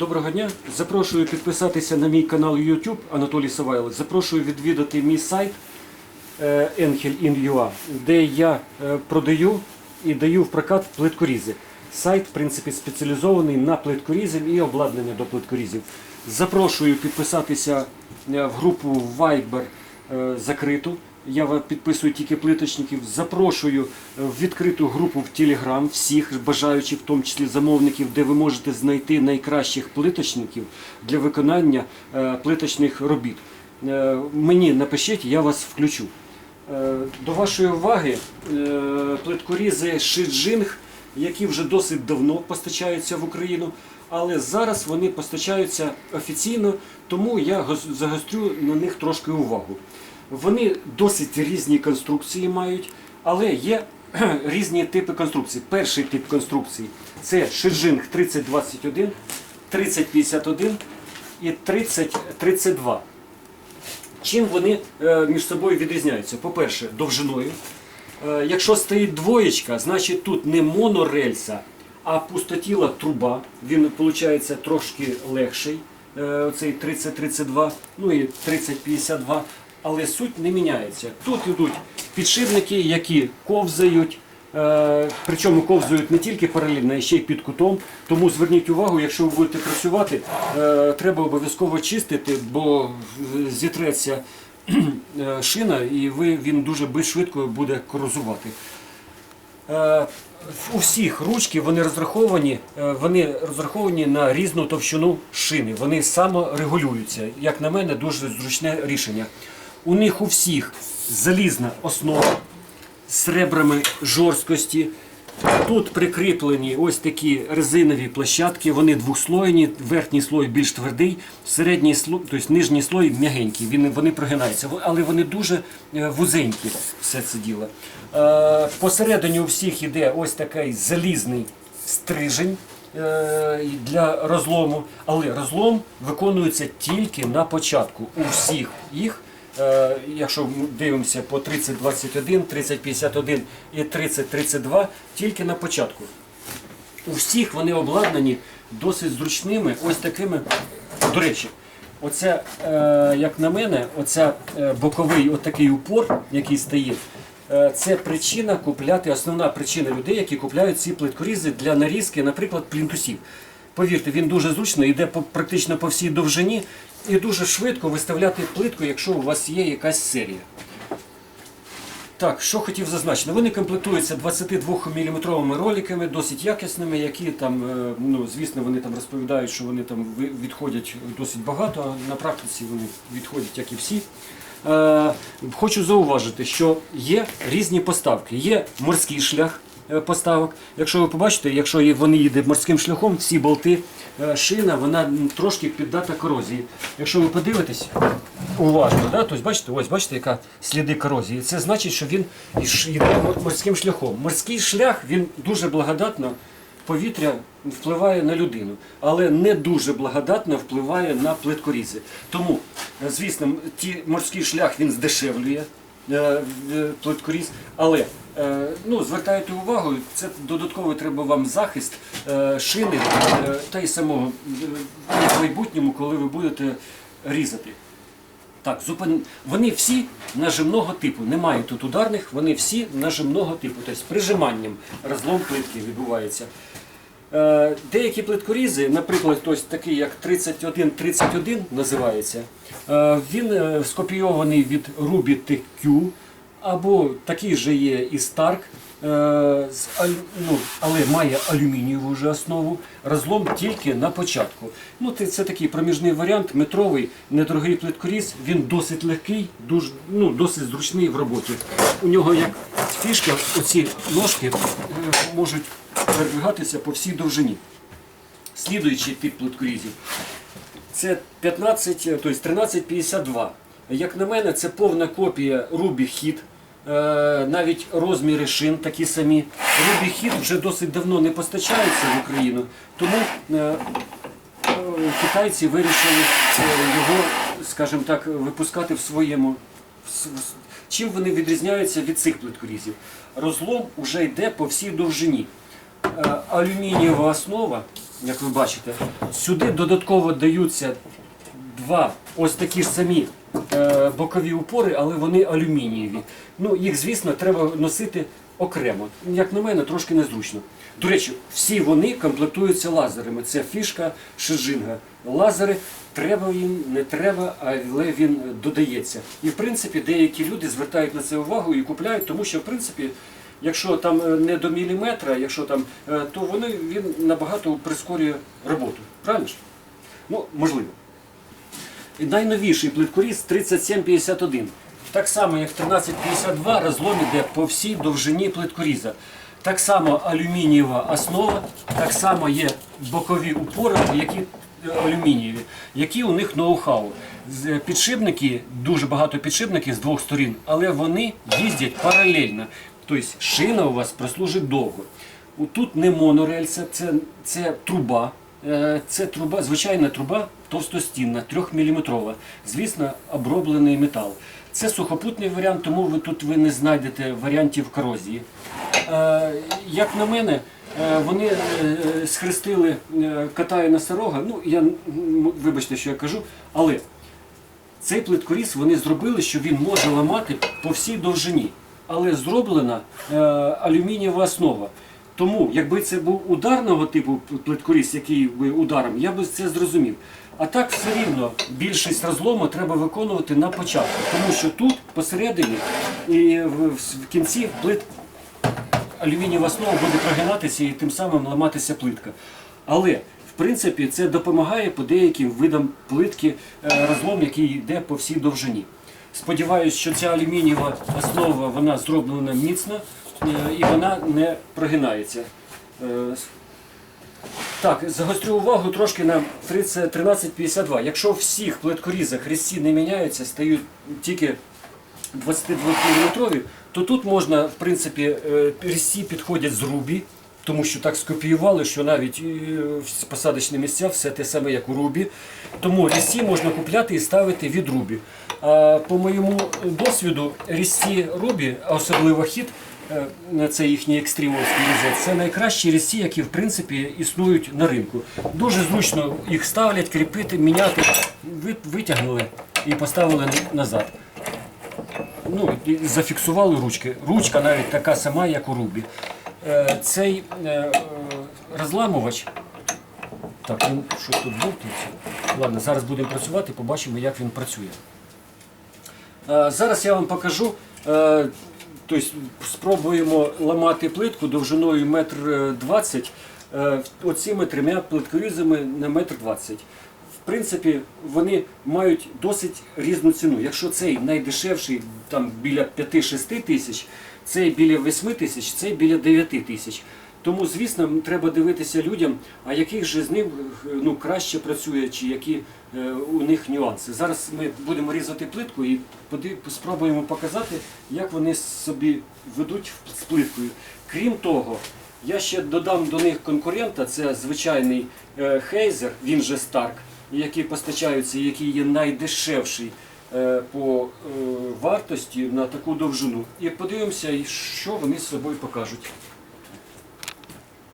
Доброго дня. Запрошую підписатися на мій канал YouTube Анатолій Савайло. Запрошую відвідати мій сайт е, Enhel.in.ua, де я е, продаю і даю в прокат плиткорізи. Сайт, в принципі, спеціалізований на плиткорізів і обладнання до плиткорізів. Запрошую підписатися е, в групу Viber е, закриту. Я підписую тільки плиточників. Запрошую е, в відкриту групу в Telegram всіх бажаючих, в тому числі замовників, де ви можете знайти найкращих плиточників для виконання е, плиточних робіт. Е, Мені напишіть, я вас включу. До вашої уваги плиткорізи Шиджинг, які вже досить давно постачаються в Україну, але зараз вони постачаються офіційно, тому я загострю на них трошки увагу. Вони досить різні конструкції мають, але є різні типи конструкцій. Перший тип конструкції це Шиджинг 3021, 3051 і 3032. Чим вони е, між собою відрізняються? По-перше, довжиною. Е, якщо стоїть двоєчка, значить тут не монорельса, а пустотіла труба. Він виходить трошки легший, е, оцей 3032, ну і 3052, але суть не міняється. Тут йдуть підшипники, які ковзають. Е, Причому ковзують не тільки паралельно, а ще й під кутом. Тому зверніть увагу, якщо ви будете працювати, е, треба обов'язково чистити, бо зітреться шина і він дуже швидко буде корозувати. Е, У всіх ручки вони розраховані, е, вони розраховані на різну товщину шини. Вони саморегулюються. Як на мене, дуже зручне рішення. У них у всіх залізна основа з ребрами жорсткості. Тут прикріплені ось такі резинові площадки, вони двохслойні, верхній слой більш твердий, середній слой, тобто нижній слой м'ягенький, він, вони прогинаються, але вони дуже е, вузенькі, все це діло. Е, Посередині у всіх іде ось такий залізний стрижень е, для розлому, але розлом виконується тільки на початку у всіх їх. Е, Якщо ми дивимося по 3021, 3051 і 3032, тільки на початку. У всіх вони обладнані досить зручними, ось такими. До речі, оце, як на мене, оця е, боковий отакий упор, який стоїть, е, це причина купляти, основна причина людей, які купляють ці плиткорізи для нарізки, наприклад, плінтусів. Повірте, він дуже зручно, йде практично по всій довжині і дуже швидко виставляти плитку, якщо у вас є якась серія. Так, що хотів зазначити. Вони комплектуються 22-мм роликами, досить якісними, які там, е, ну, звісно, вони там розповідають, що вони там відходять досить багато, а на практиці вони відходять, як і всі. Е, Хочу зауважити, що є різні поставки. Є морський шлях поставок. Якщо ви побачите, якщо вони їдуть морським шляхом, всі болти, е, шина, вона трошки піддата корозії. Якщо ви подивитесь уважно, да, тобто бачите, ось бачите, яка сліди корозії. Це значить, що він йде морським шляхом. Морський шлях він дуже благодатно повітря впливає на людину, але не дуже благодатно впливає на плиткорізи. Тому, е, звісно, ті, морський шлях він здешевлює е, е, плиткоріз, але е, ну, звертайте увагу, це додатковий треба вам захист е, шини е, та й самого е, в майбутньому, коли ви будете різати. Так, зупин... вони всі нажимного типу. Немає тут ударних, вони всі нажимного типу. Тобто прижиманням розлом плитки відбувається. Е, деякі плиткорізи, наприклад, такий як 3131 називається, е, він е, скопійований від Ruby TQ, або такий же є і Stark, ну, але має алюмінієву вже основу, розлом тільки на початку. Ну, це, такий проміжний варіант, метровий, недорогий плиткоріз, він досить легкий, ну, досить зручний в роботі. У нього як фішка, оці ножки можуть передвигатися по всій довжині. Слідуючий тип плиткорізів. Це 15, е, тобто 1352. Як на мене, це повна копія Ruby Hit. Е, Навіть розміри шин такі самі. Ruby Hit вже досить давно не постачається в Україну, тому е, китайці вирішили його, скажімо так, випускати в своєму. Чим вони відрізняються від цих плиткорізів? Розлом вже йде по всій довжині. Е, Алюмінієва основа як ви бачите. Сюди додатково даються два ось такі ж самі е, бокові упори, але вони алюмінієві. Ну, їх, звісно, треба носити окремо. Як на мене, трошки незручно. До речі, всі вони комплектуються лазерами. Це фішка Шижинга. Лазери треба їм, не треба, але він додається. І в принципі деякі люди звертають на це увагу і купляють, тому що в принципі. Якщо там е, не до міліметра, якщо там, е, то вони він набагато прискорює роботу. Правильно ж? Ну, можливо. І найновіший плиткоріз 3751. Так само, як 1352, розлом іде по всій довжині плиткоріза. Так само алюмінієва основа, так само є бокові упори, які е, алюмінієві, які у них ноу-хау. Підшипники, дуже багато підшипників з двох сторін, але вони їздять паралельно. Тобто шина у вас прослужить довго. Тут не монорельса, це, це труба. Е, Це труба, звичайна труба товстостінна, 3-мм. Звісно, оброблений метал. Це сухопутний варіант, тому ви тут ви не знайдете варіантів корозії. Е, Як на мене, е, вони схрестили кота і носорога. Ну, я вибачте, що я кажу, але цей плиткоріз вони зробили, що він може ламати по всій довжині, але зроблена е, алюмінієва основа. Тому, якби це був ударного типу плиткоріз, який би ударом, я би це зрозумів. А так все рівно більшість розлому треба виконувати на початку, тому що тут посередині і в, в кінці плит алюмінієва основа буде прогинатися і тим самим ламатися плитка. Але в принципі це допомагає по деяким видам плитки е, розлом, який йде по всій довжині. Сподіваюсь, що ця алюмінієва основа вона зроблена міцно е, і вона не прогинається. Е, так, загострю увагу трошки на 1352. Якщо в всіх плиткорізах різці не міняються, стають тільки 22 мм, то тут можна, в принципі, е, різці підходять з рубі, тому що так скопіювали, що навіть е, посадочні місця все те саме, як у рубі. Тому різці можна купляти і ставити від рубі. А по моєму досвіду, різці рубі, а особливо хід, е, це їхній екстримовський різець, це найкращі різці, які в принципі існують на ринку. Дуже зручно їх ставлять, кріпити, міняти, витягнули і поставили назад. Ну, зафіксували ручки. Ручка навіть така сама, як у Рубі. Е, Цей е, е, розламувач. Так, він щось тут бовтається. Ладно, зараз будемо працювати, побачимо, як він працює. Зараз я вам покажу. Тобто спробуємо ламати плитку довжиною метр е, двадцять е, оціми трьома плиткорізами на метр двадцять. В принципі, вони мають досить різну ціну. Якщо цей найдешевший там біля 5-6 тисяч, цей біля 8 тисяч, цей біля 9 тисяч. Тому, звісно, треба дивитися людям, а яких же з ним е, ну, краще працює, чи які е, у них нюанси. Зараз ми будемо різати плитку і спробуємо показати, як вони собі ведуть з плиткою. Крім того, я ще додам до них конкурента, це звичайний е, Хейзер, він же Старк, який постачаються, який є найдешевший по е, вартості на таку довжину. І подивимося, що вони з собою покажуть.